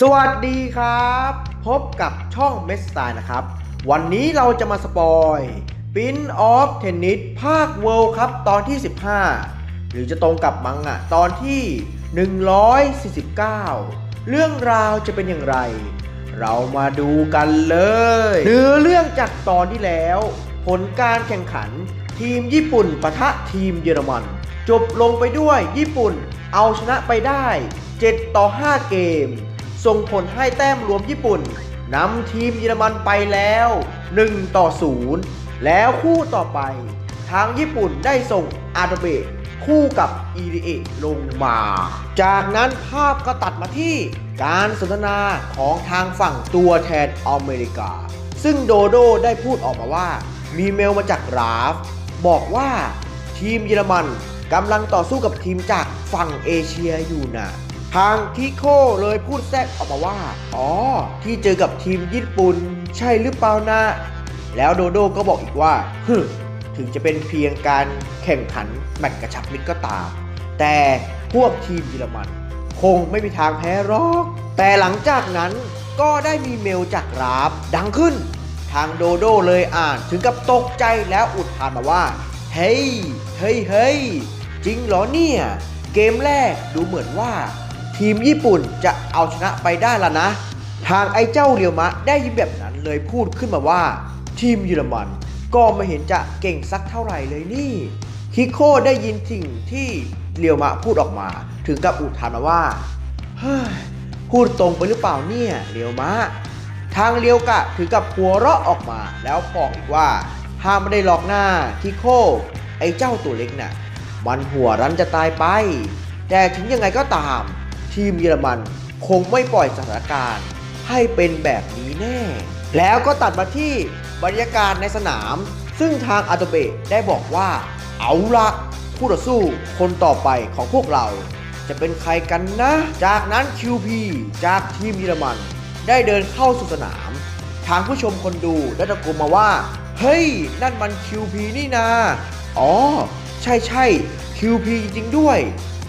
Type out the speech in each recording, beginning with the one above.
สวัสดีครับ พบกับช่องเมสไตล์นะครับ วันนี้เราจะมาสปอยปินออฟเทนนิสภาคเวิลด์ครับตอนที่ 15 หรือจะตรงกับมังอะตอนที่ 149 เรื่องราวจะเป็นอย่างไร เรามาดูกันเลยเนื้อเรื่องจากตอนที่แล้ว ผลการแข่งขันทีมญี่ปุ่นปะทะทีมเยอรมัน จบลงไปด้วยญี่ปุ่นเอาชนะไปได้ 7 ต่อ 5 เกม ส่งผลให้แต้มรวมญี่ปุ่นนำทีมเยอรมันไปแล้ว 1 ต่อ 0 แล้วคู่ต่อไป ทางญี่ปุ่นได้ส่งอาโดเบะคู่กับอีริเอะลงมา จากนั้นภาพก็ตัดมาที่การสนทนาของทางฝั่งตัวแทนอเมริกา ซึ่งโดโดได้พูดออกมาว่า มีเมลมาจากราฟ บอกว่าทีมเยอรมันกำลังต่อสู้กับทีมจากฝั่งเอเชียอยู่นะ ทางทิโคเลยพูดแทรกออกมาว่า อ๋อ ที่เจอกับทีมญี่ปุ่น ใช่หรือเปล่านะ แล้วโดโดก็บอกอีกว่าฮึถึงจะเป็นเพียงการแข่งขันแมตช์กระชับมิตรก็ตาม แต่พวกทีมเยอรมัน คงไม่มีทางแพ้หรอก แต่หลังจากนั้นก็ได้มีเมลจากราฟดังขึ้น ทางโดโดเลยอ่านถึงกับตกใจแล้วอุทานมาว่า เฮ้ย เฮ้ยเฮ้ยจริงเหรอเนี่ย เกมแรกดูเหมือนว่า ทีมญี่ปุ่นจะเอาชนะไปได้ละนะ ทางไอ้เจ้าเรียวมะได้ยินแบบนั้นเลยพูดขึ้นมาว่า ทีมเยอรมันก็ไม่เห็นจะเก่งสักเท่าไหร่เลยนี่คิโคได้ยินสิ่งที่เรียวมะพูดออกมาถึงกับอุทานมาว่าเฮ้ยพูดตรงไปหรือเปล่าเนี่ยเรียวมะ ทางเลียวกะถึงกับหัวเราะออกมาแล้วบอกอีกว่าถ้ามไม่ได้หลอกหน้าคิโคไอ้เจ้าตัวเล็กน่ะมันหัวรั้นจะตายไป แต่ถึงยังไงก็ตาม ทีมเยอรมันคงไม่ปล่อยสถานการณ์ให้เป็นแบบนี้แน่ แล้วก็ตัดมาที่บรรยากาศในสนาม ซึ่งทางอาโตเบะได้บอกว่า เอาละคู่ต่อสู้คนต่อไปของพวกเรา จะเป็นใครกันนะ จากนั้น QP จากทีมเยอรมัน ได้เดินเข้าสู่สนาม ทางผู้ชมคนดูได้ตะโกนมาว่า เฮ้ย นั่นมัน QP นี่นา อ๋อ ใช่ใช่ QP จริงๆด้วย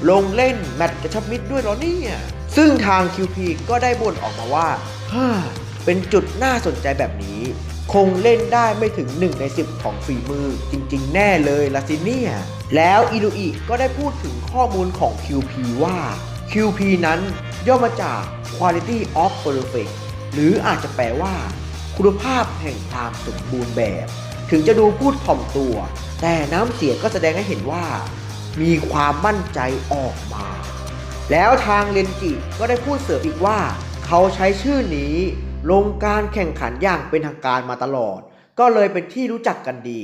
ลงเล่นแมตช์กระชับมิตรด้วยเหรอเนี่ย ซึ่งทาง QP ก็ได้บ่นออกมาว่าฮ่าเป็นจุดน่าสนใจแบบนี้ คงเล่นได้ไม่ถึง 1 ใน 10 ของฝีมือจริงๆ แน่เลยละสิเนี่ยแล้วอิรุอิก็ได้พูดถึงข้อมูลของ QP ว่า QP นั้นย่อมาจาก Quality of Perfect หรืออาจจะแปลว่า คุณภาพแห่งความสมบูรณ์แบบ ถึงจะดูพูดถ่อมตัว แต่น้ำเสียงก็แสดงให้เห็นว่า มีความมั่นใจออกมา แล้วทางเรนจิก็ได้พูดเสริมอีกว่า เขาใช้ชื่อนี้ลงการแข่งขันอย่างเป็นทางการมาตลอด ก็เลยเป็นที่รู้จักกันดี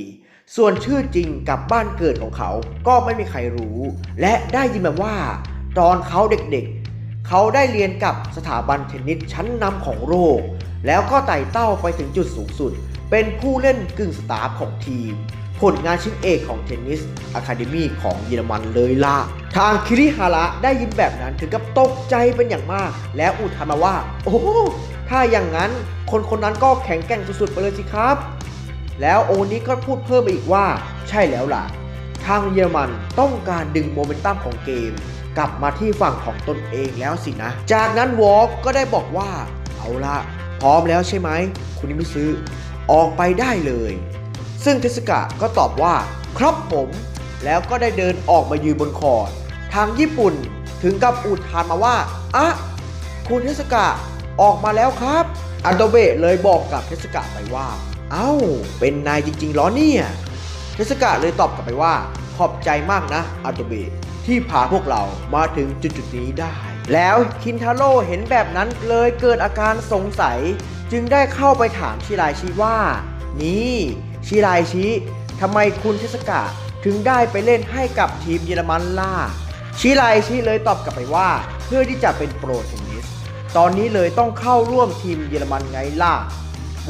ส่วนชื่อจริงกับบ้านเกิดของเขาก็ไม่มีใครรู้ และได้ยินมาว่า ตอนเขาเด็กๆ เขาได้เรียนกับสถาบันเทนนิสชั้นนำของโลกแล้วก็ไต่เต้าไปถึงจุดสูงสุด เป็นผู้เล่นกึ่งสตาฟของทีม ผลงานชิ้นเอกของเทนนิสอะคาเดมีของเยอรมันเลยล่ะ ทางคิริฮาระได้ยินแบบนั้นถึงกับตกใจเป็นอย่างมาก แล้วอุทานมาว่า โอ้ถ้าอย่างนั้นคนคนนั้นก็แข็งแกร่งสุดๆไปเลยสิครับ แล้วโอนี้ก็พูดเพิ่มไปอีกว่า ใช่แล้วล่ะ ทางเยอรมันต้องการดึงโมเมนตัมของเกม กลับมาที่ฝั่งของตนเองแล้วสินะ จากนั้นวอลก็ได้บอกว่า เอาละพร้อมแล้วใช่ไหม คุณนิมิซื้อออกไปได้เลย ซึ่งเทสกะก็ตอบว่าครับผม แล้วก็ได้เดินออกมายืนบนคอร์ดทางญี่ปุ่นถึงกับอุทานมาว่าอะคุณเทสกะออกมาแล้วครับอันโตเบะเลยบอกกับเทสกะไปว่า เอ้า เป็นนายจริงๆหรอเนี่ยเทสกะเลยตอบกลับไปว่า ขอบใจมากนะอันโตเบะที่พาพวกเรามาถึงจุดๆนี้ได้ แล้วคินทาโร่เห็นแบบนั้นเลยเกิดอาการสงสัย จึงได้เข้าไปถามชิรายชิว่า นี่ ชิรายชิทำไมคุณเทสกะถึงได้ไปเล่นให้กับทีมเยอรมันล่ะชิรายชิเลยตอบกลับไปว่า เพื่อที่จะเป็นโปรเทนนิส ตอนนี้เลยต้องเข้าร่วมทีมเยอรมันไงล่ะ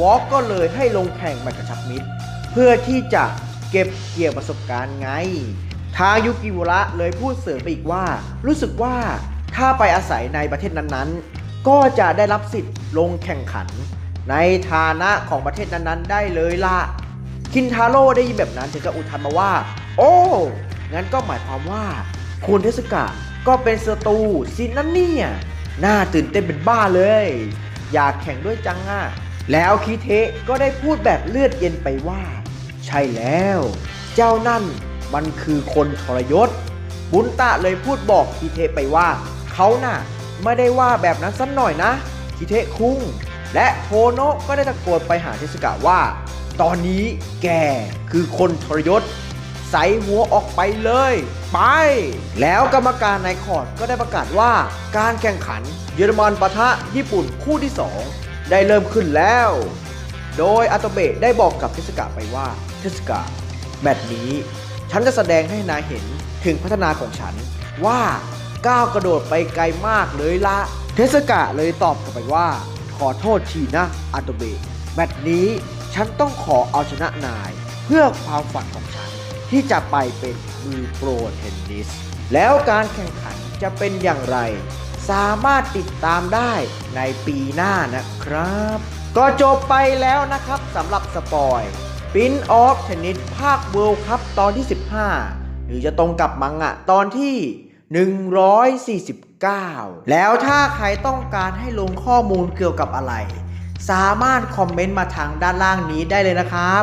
วอลก็เลยให้ลงแข่งแมตช์กระชับมิตร เพื่อที่จะเก็บเกี่ยวประสบการณ์ไง ทางยุกิวระเลยพูดเสริมไปอีกว่า รู้สึกว่าถ้าไปอาศัยในประเทศนั้นๆ ก็จะได้รับสิทธิ์ลงแข่งขัน ในฐานะของประเทศนั้นๆ ได้เลยล่ะ คินทาโร่ได้ยินแบบนั้นถึงกับอุทานมาว่า โอ้ งั้นก็หมายความว่า คุณเทสกะก็เป็นศัตรูสินั่นเนี่ยน่าตื่นเต้นเป็นบ้าเลย อยากแข่งด้วยจังอะ แล้วคิเทะก็ได้พูดแบบเลือดเย็นไปว่า ใช่แล้ว เจ้านั่นมันคือคนทรยศ บุญตะเลยพูดบอกคิเทะไปว่า เขาน่ะไม่ได้ว่าแบบนั้นสักหน่อยนะคิเทะคุ้ง และโทโนะก็ได้ตะโกนไปหาเทสกะว่า ตอนนี้แกคือคนทรยศ ใส่หัวออกไปเลย ไป แล้วกรรมการในคอร์ดก็ได้ประกาศว่า การแข่งขันเยอรมันปะทะญี่ปุ่นคู่ที่ 2 ได้เริ่มขึ้นแล้ว โดยอาโตเบะได้บอกกับเทสกะไปว่าเทสกะแมตช์นี้ ฉันจะแสดงให้นายเห็นถึงพัฒนาของฉันว่าก้าวกระโดดไปไกลมากเลยละ เทสกะเลยตอบกลับไปว่า ขอโทษทีนะอาโตเบะแมตช์นี้ ฉันต้องขอเอาชนะนายเพื่อความฝันของฉัน ที่จะไปเป็นมือโปรเทนนิส แล้วการแข่งขันจะเป็นอย่างไร สามารถติดตามได้ในปีหน้านะครับ ก็จบไปแล้วนะครับสำหรับสปอยปินออฟเทนนิสภาคเวิลด์คัพตอนที่ 15 หรือจะตรงกับมังงะตอนที่ 149 แล้วถ้าใครต้องการให้ลงข้อมูลเกี่ยวกับอะไร สามารถคอมเมนต์มาทางด้านล่างนี้ได้เลยนะครับ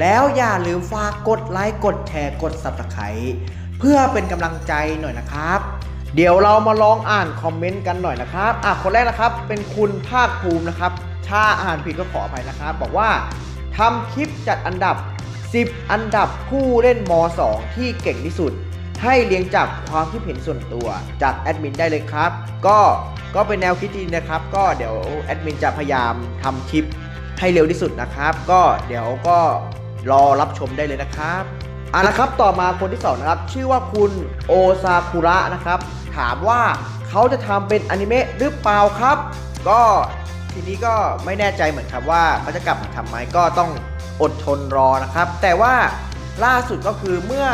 แล้วอย่าลืมฝากกดไลค์กดแชร์กด Subscribe เพื่อเป็นกำลังใจหน่อยนะครับ เดี๋ยวเรามาลองอ่านคอมเมนต์กันหน่อยนะครับอะคนแรกนะครับเป็นคุณภาคภูมินะครับ ถ้าอ่านผิดก็ขออภัยนะครับ บอกว่าทำคลิปจัดอันดับ 10 อันดับผู้เล่นม 2 ที่เก่งที่สุด ให้เรียงจากความคิดเห็นส่วนตัวจากแอดมินได้เลยครับ ก็ก็เป็นแนวคิดที่ดีนะครับ ก็เดี๋ยวแอดมินจะพยายามทำคลิปให้เร็วที่สุดนะครับ ก็เดี๋ยวก็รอรับชมได้เลยนะครับอะนะครับต่อมาคนที่สองนะครับชื่อว่าคุณโอซากุระนะครับ ถามว่าเขาจะทำเป็นอนิเมะหรือเปล่าครับ ก็ทีนี้ก็ไม่แน่ใจเหมือนครับว่าเขาจะกลับมาทำไหมก็ต้องอดทนรอนะครับ แต่ว่าล่าสุดก็คือเมื่อ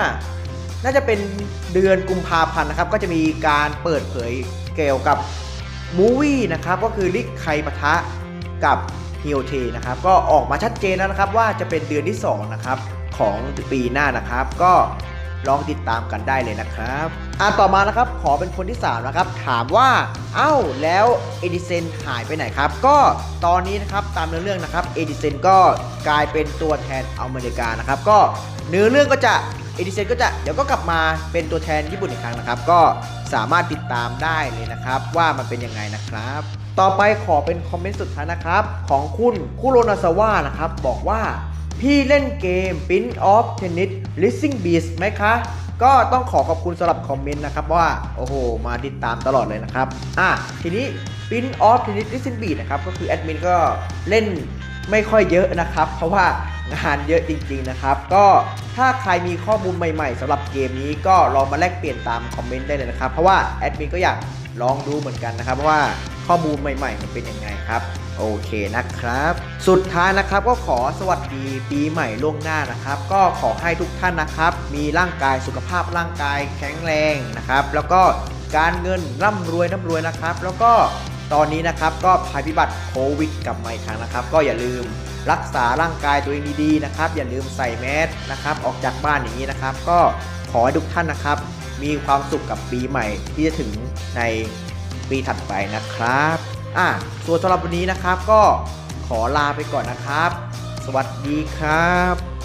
น่าจะเป็นเดือนกุมภาพันธ์นะครับ ก็จะมีการเปิดเผยเกี่ยวกับมูวี่นะครับก็คือลิกไคปะทะกับฮิโอเทนะครับก็ออกมาชัดเจนแล้วนะครับว่าจะเป็นเดือนที่2นะครับของปีหน้านะครับ ก็ลองติดตามกันได้เลยนะครับอะต่อมานะครับขอเป็นคนที่3นะครับถามว่าเอ้าแล้วเอดิเซนหายไปไหนครับ ก็ตอนนี้นะครับตามเนื้อเรื่องนะครับเอดิเซนก็กลายเป็นตัวแทนอเมริกานะครับ ก็เนื้อเรื่องก็จะ เอดิเซนก็จะเดี๋ยวก็กลับมาเป็นตัวแทนญี่ปุ่นอีกครั้งนะครับ ก็สามารถติดตามได้เลยนะครับ ว่ามันเป็นยังไงนะครับ ต่อไปขอเป็นคอมเมนต์สุดท้ายนะครับ ของคุณคุโรนาซาวะนะครับ บอกว่าพี่เล่นเกม Pin of Tennis Racing Beast ไหมคะ ก็ต้องขอขอบคุณสำหรับคอมเมนต์นะครับว่า โอ้โห มาติดตามตลอดเลยนะครับ อะ ทีนี้ Pin of Tennis Racing Beast นะครับ ก็คือแอดมินก็เล่น ไม่ค่อยเยอะนะครับ เพราะว่างานเยอะจริงๆนะครับ ก็ถ้าใครมีข้อมูลใหม่ๆสำหรับเกมนี้ก็ลองมาแลกเปลี่ยนตามคอมเมนต์ได้เลยนะครับ เพราะว่าแอดมินก็อยากลองดูเหมือนกันนะครับว่าข้อมูลใหม่ๆมันเป็นยังไงครับโอเคนะครับ สุดท้ายนะครับก็ขอสวัสดีปีใหม่ล่วงหน้านะครับ ก็ขอให้ทุกท่านนะครับ มีร่างกายสุขภาพร่างกายแข็งแรงนะครับ แล้วก็การเงินร่ำรวยร่ำรวยนะครับ แล้วก็ ตอนนี้นะครับก็ภัยพิบัติโควิดกลับมาอีกครั้งนะครับ ก็อย่าลืมรักษาร่างกายตัวเองดีๆนะครับ อย่าลืมใส่แมสนะครับออกจากบ้านอย่างนี้นะครับ ก็ขอให้ทุกท่านนะครับ มีความสุขกับปีใหม่ที่จะถึงในปีถัดไปนะครับอะส่วนสำหรับวันนี้นะครับก็ขอลาไปก่อนนะครับ สวัสดีครับ